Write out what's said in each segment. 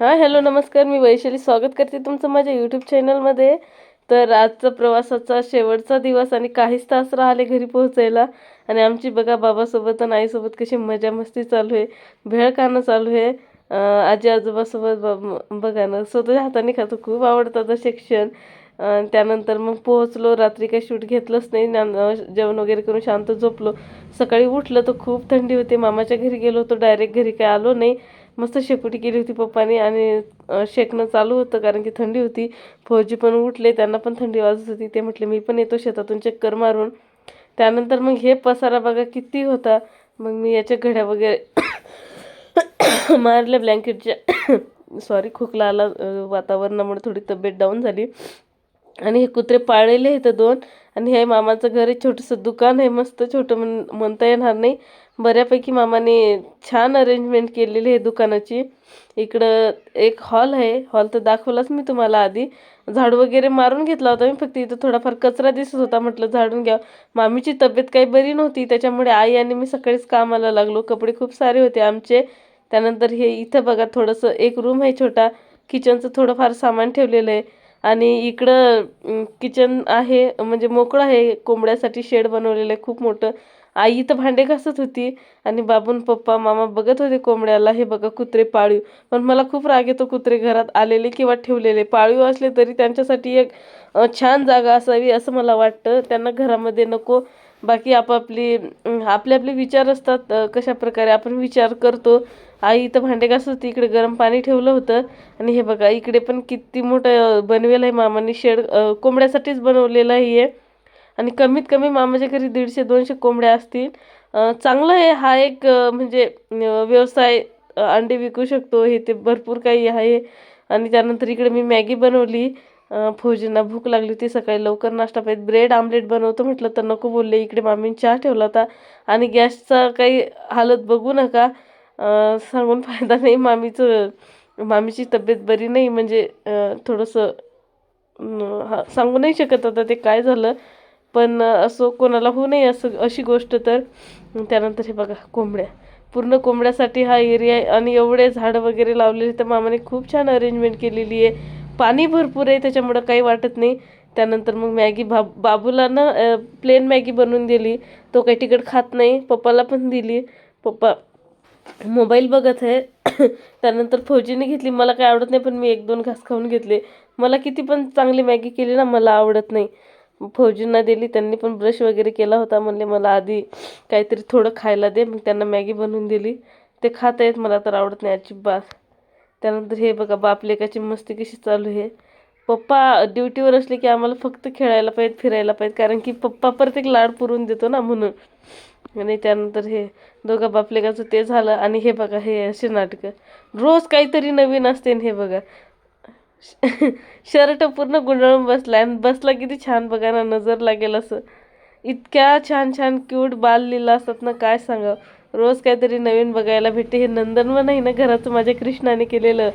हां हॅलो नमस्कार. मी वैशाली स्वागत करते तुमचं माझ्या यूट्यूब चॅनलमध्ये तर आजचा प्रवासाचा शेवटचा दिवस आणि काहीच तास राहिले घरी पोहोचायला. आणि आमची बघा बाबासोबत आणि आईसोबत कशी मजा मस्ती चालू आहे. भेळ खाणं चालू आहे. आजी आजोबासोबत ब- बघा ना स्वतःच्या हाताने खातो खूप आवडतं आता शिक्षण त्यानंतर मग पोहोचलो रात्री काही शूट घेतलंच नाही. जेवण वगैरे करून शांत झोपलो. सकाळी उठलं तर खूप थंडी होती. मामाच्या घरी गेलो होतो डायरेक्ट घरी काय आलो नाही. मस्त शेकोटी केली होती पप्पाने आणि शेकणं चालू होतं कारण की थंडी होती. फौजी पण उठले त्यांना पण थंडी वाजत होती. ते म्हटले मी पण येतो शेतातून चक्कर मारून. त्यानंतर मग हे पसारा बघा किती होता. मग मी याच्या घड्या वगैरे मारल्या ब्लँकेटच्या. सॉरी खोकला आला वातावरणामुळे थोडी तब्येत डाऊन झाली. आणि हे कुत्रे पाळलेले आहेत दोन. आणि हे मामाचं घर आहे छोटंसं दुकान आहे मस्त छोटं म्हण म्हणता येणार नाही. बऱ्यापैकी मामाने छान अरेंजमेंट केलेली आहे दुकानाची. इकडं एक हॉल आहे हॉल तर दाखवलाच मी तुम्हाला आधी. झाडू वगैरे मारून घेतला होता मी फक्त इथं थोडाफार कचरा दिसत होता म्हटलं झाडून घ्या मामीची तब्येत काही बरी नव्हती त्याच्यामुळे आई आणि मी सकाळीच कामाला लागलो. कपडे खूप सारे होते आमचे. त्यानंतर हे इथं बघा थोडंसं एक रूम आहे छोटा. किचनचं थोडंफार सामान ठेवलेलं आहे. आणि इकडं किचन आहे म्हणजे मोकळं आहे. कोंबड्यासाठी शेड बनवलेलं आहे खूप मोठं. आई तर भांडे घासत होती आणि बाबून पप्पा मामा बघत होते कोंबड्याला हे बघा कुत्रे पाळीव. पण मला खूप राग येतो कुत्रे घरात आलेले किंवा ठेवलेले. पाळीव असले तरी त्यांच्यासाठी एक छान जागा असावी असं मला वाटतं. त्यांना घरामध्ये नको बाकी आपापली आपले आपले विचार असतात कशा प्रकारे आपण विचार करतो. आई इथं भांडे घासत होती इकडे गरम पाणी ठेवलं होतं. आणि हे बघा इकडे पण किती मोठं बनवेलं आहे मामाने शेड कोंबड्यासाठीच बनवलेलं आहे हे. आणि कमीत कमी मामाच्या घरी दीडशे दोनशे कोंबड्या असतील. चांगलं आहे हा एक म्हणजे व्यवसाय अंडे विकू शकतो हे ते भरपूर काही आहे. आणि त्यानंतर इकडे मी मॅगी बनवली. फौजींना भूक लागली होती सकाळी लवकर नाश्ता पाहिजे. ब्रेड आमलेट बनवतो म्हटलं तर नको बोलले इकडे मामीन चहा ठेवला होता. आणि गॅसचा काही हालत बघू नका. सांगून फायदा नाही मामीचं मामीची तब्येत बरी नाही म्हणजे थोडंसं हा सांगू नाही शकत आता ते काय झालं. पण असं कोणाला होऊ नये असं अशी गोष्ट तर. त्यानंतर हे बघा कोंबड्या. पूर्ण कोंबड्यासाठी हा एरिया आहे. आणि एवढे झाडं वगैरे लावलेले तर मामाने खूप छान अरेंजमेंट केलेली आहे. पाणी भरपूर आहे त्याच्यामुळं काही वाटत नाही. त्यानंतर मग मॅगी भाब बाबूला ना प्लेन मॅगी बनवून दिली. तो काही तिकट खात नाही. पप्पाला पण दिली. पप्पा मोबाईल बघत आहे. त्यानंतर फौजीने घेतली. मला काय आवडत नाही पण मी एक दोन घास खाऊन घेतले. मला किती पण चांगली मॅगी केली ना मला आवडत नाही. फौजींना दिली. त्यांनी पण ब्रश वगैरे केला होता. म्हणले मला आधी काहीतरी थोडं खायला दे. मग त्यांना मॅगी बनवून दिली. ते खात आहेत. मला तर आवडत नाही अजिबात. त्यानंतर हे बघा बाप लेकाची मस्ती कशी चालू आहे. पप्पा ड्युटीवर असले की आम्हाला फक्त खेळायला पाहिजे फिरायला पाहिजे कारण की पप्पा प्रत्येक लाड पुरवून देतो ना म्हणून. आणि त्यानंतर हे दोघं बापलेकाचं ते झालं आणि हे बघा हे असे नाटकं. रोज काहीतरी नवीन असते आणि हे बघा. शर्ट पूर्ण गुंडाळून बसला आणि बसला किती छान बघा ना नजर लागेल असं. इतक्या छान छान क्यूट बाल लीला असतात ना काय सांगा रोज काहीतरी नवीन बघायला भेटते. हे नंदनवन आहे ना घराचं माझ्या कृष्णाने केलेलं.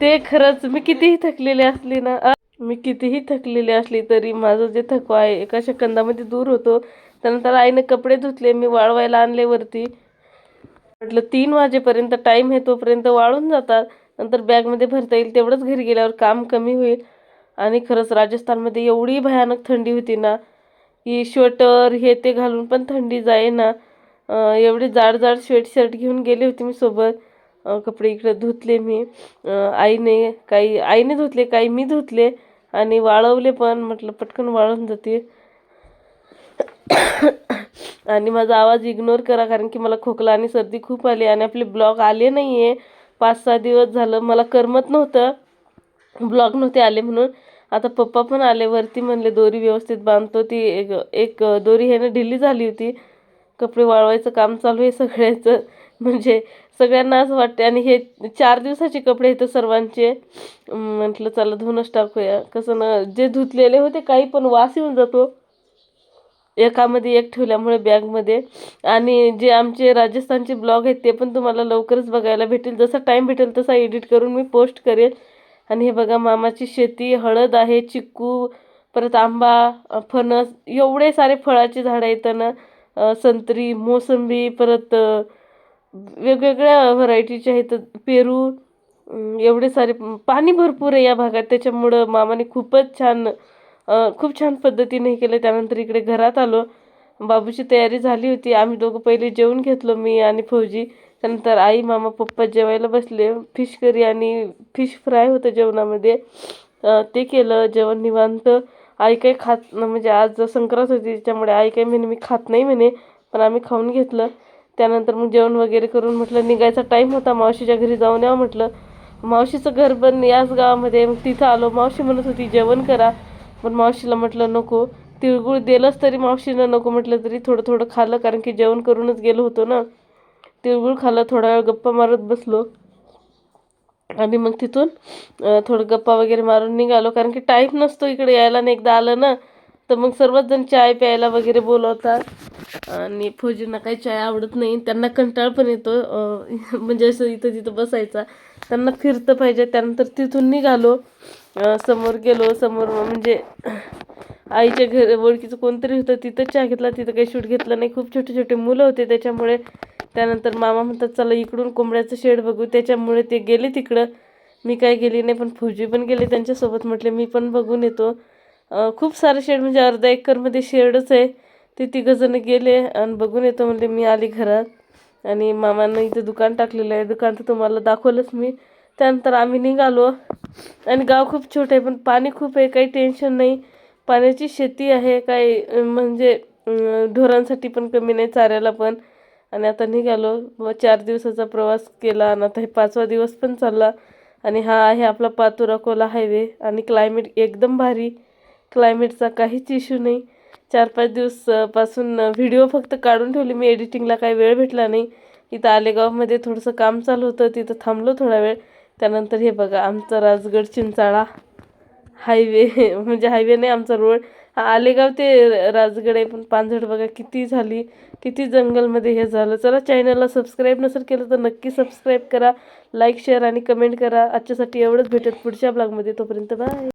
ते खरंच मी कितीही थकलेली असली ना मी कितीही थकलेली असली तरी माझं जे थकवा आहे एका सेकंदामध्ये दूर होतो. त्यानंतर आईनं कपडे धुतले मी वाळवायला आणले वरती. म्हटलं तीन वाजेपर्यंत टाईम आहे तोपर्यंत वाळून जातात. नंतर बॅगमध्ये भरता येईल तेवढंच घरी गेल्यावर काम कमी होईल. आणि खरंच राजस्थानमध्ये एवढी भयानक थंडी होती ना की श्वेटर हे ते घालून पण थंडी जाये ना एवढे जाड जाड स्वेट शर्ट घेऊन गेले होते मी सोबत. कपडे इकडे धुतले मी. आईने काही आईने धुतले काही मी धुतले आणि वाळवले पण. म्हटलं पटकन वाळून जाते आणि माझा आवाज इग्नोर करा कारण की मला खोकला आणि सर्दी खूप आली आणि आपले ब्लॉग आले नाही आहे पाच सहा दिवस झालं. मला करमत नव्हतं. ब्लॉग नव्हते आले म्हणून. आता पप्पा पण आले वरती म्हणले दोरी व्यवस्थित बांधतो ती एक एक दोरी ह्याने ढिली झाली होती. कपडे वाळवायचं काम चालू आहे सगळ्याचं. म्हणजे सगळ्यांना असं वाटते आणि हे चार दिवसाचे कपडे आहेत सर्वांचे. म्हटलं चला धुवूनच टाकूया. कसं ना जे धुतलेले होते काही पण वास येऊन जातो. एकामध्ये एक ठेवल्यामुळे बॅगमध्ये. आणि जे आमचे राजस्थानचे ब्लॉग आहेत ते पण तुम्हाला लवकरच बघायला भेटेल. जसा टाईम भेटेल तसा एडिट करून मी पोस्ट करेल. आणि हे बघा मामाची शेती हळद आहे चिक्कू परत आंबा फणस एवढे सारे फळाचे झाडं आहेत. ना संत्री मोसंबी परत वेगवेगळ्या व्हरायटीचे आहेत. पेरू एवढे सारे पाणी भरपूर आहे या भागात. त्याच्यामुळं मामाने खूपच छान खूप छान पद्धतीने हे केलं. त्यानंतर इकडे घरात आलो. बाबूची तयारी झाली होती. आम्ही दोघं पहिले जेवून घेतलो मी आणि फौजी. त्यानंतर आई मामा पप्पा जेवायला बसले. फिश करी आणि फिश फ्राय होतं जेवणामध्ये. ते केलं जेवण निवांत. आई काही खात म्हणजे आज संक्रांत होती त्याच्यामुळे आई काही म्हणे मी खात नाही म्हणे. पण आम्ही खाऊन घेतलं. त्यानंतर मग जेवण वगैरे करून म्हटलं निघायचा टाईम होता मावशीच्या घरी जाऊन यावं म्हटलं. मावशीचं घर पण याच गावामध्ये मग तिथं आलो. मावशी म्हणत होती जेवण करा. पण मावशीला म्हटलं नको. तिळगुळ दिलंच तरी मावशीनं नको म्हटलं तरी थोडं थोडं खाल्लं. कारण की जेवण करूनच गेलो होतो ना. तिळगुळ खाल्लं थोडा वेळ गप्पा मारत बसलो. आणि मग तिथून थोडं गप्पा वगैरे मारून निघालो. कारण की टाईम नसतो इकडे यायला आणि एकदा आलं ना तर मग सर्वच जण चाय प्यायला वगैरे बोलवतात. आणि फौजींना काही चाय आवडत नाही. त्यांना कंटाळ पण येतो म्हणजे असं इथं तिथं बसायचा. त्यांना फिरतं पाहिजे. त्यानंतर तिथून निघालो. समोर गेलो. समोर म्हणजे आईच्या घर ओळखीचं कोणतरी होतं तिथं चहा घेतला. तिथं काही शूट घेतलं नाही. खूप छोटे छोटे मुलं होते. त्याच्यामुळे त्यानंतर मामा म्हणतात चला इकडून कोंबड्याचं शेड बघू. त्याच्यामुळे ते गेले तिकडं. मी काय गेली नाही पण फौजी पण गेले त्यांच्यासोबत. म्हटले मी पण बघून येतो. खूप सारे शेड म्हणजे अर्धा एकरमध्ये शेडच आहे. ते तिघंजणं गेले आणि बघून येतो म्हणले मी आली घरात. आणि मामानं इथं दुकान टाकलेलं आहे. दुकान तर तुम्हाला दाखवलंच मी. त्यानंतर आम्ही निघालो. आणि गाव खूप छोटं आहे पण पाणी खूप आहे काही टेन्शन नाही. पाण्याची शेती आहे काही म्हणजे ढोरांसाठी पण कमी नाही चाऱ्याला पण. आणि आता निघालो. मग चार दिवसाचा प्रवास केला आणि आता हे पाचवा दिवस पण चालला. आणि हा आहे आपला पातूर अकोला हायवे आणि क्लायमेट एकदम भारी. क्लायमेटचा काहीच इश्यू नाही. चार पाच दिवसापासून व्हिडिओ फक्त काढून ठेवली मी. एडिटिंगला काही वेळ भेटला नाही. इथं आलेगावमध्ये थोडंसं काम चालू होतं. तिथं थांबलो थोडा वेळ. त्यानंतर हे बघा आमचा राजगड चिंचाळा. हायवे म्हणजे हायवे नाही आमचा रोड. हा आलेगाव ते राजगड आहे पण पानझड बघा किती झाली किती जंगलमध्ये हे झालं. चला चॅनलला सबस्क्राईब नसेल केलं तर नक्की सबस्क्राईब करा लाईक शेअर आणि कमेंट करा. आजच्यासाठी एवढंच भेटत पुढच्या ब्लॉगमध्ये तोपर्यंत बाय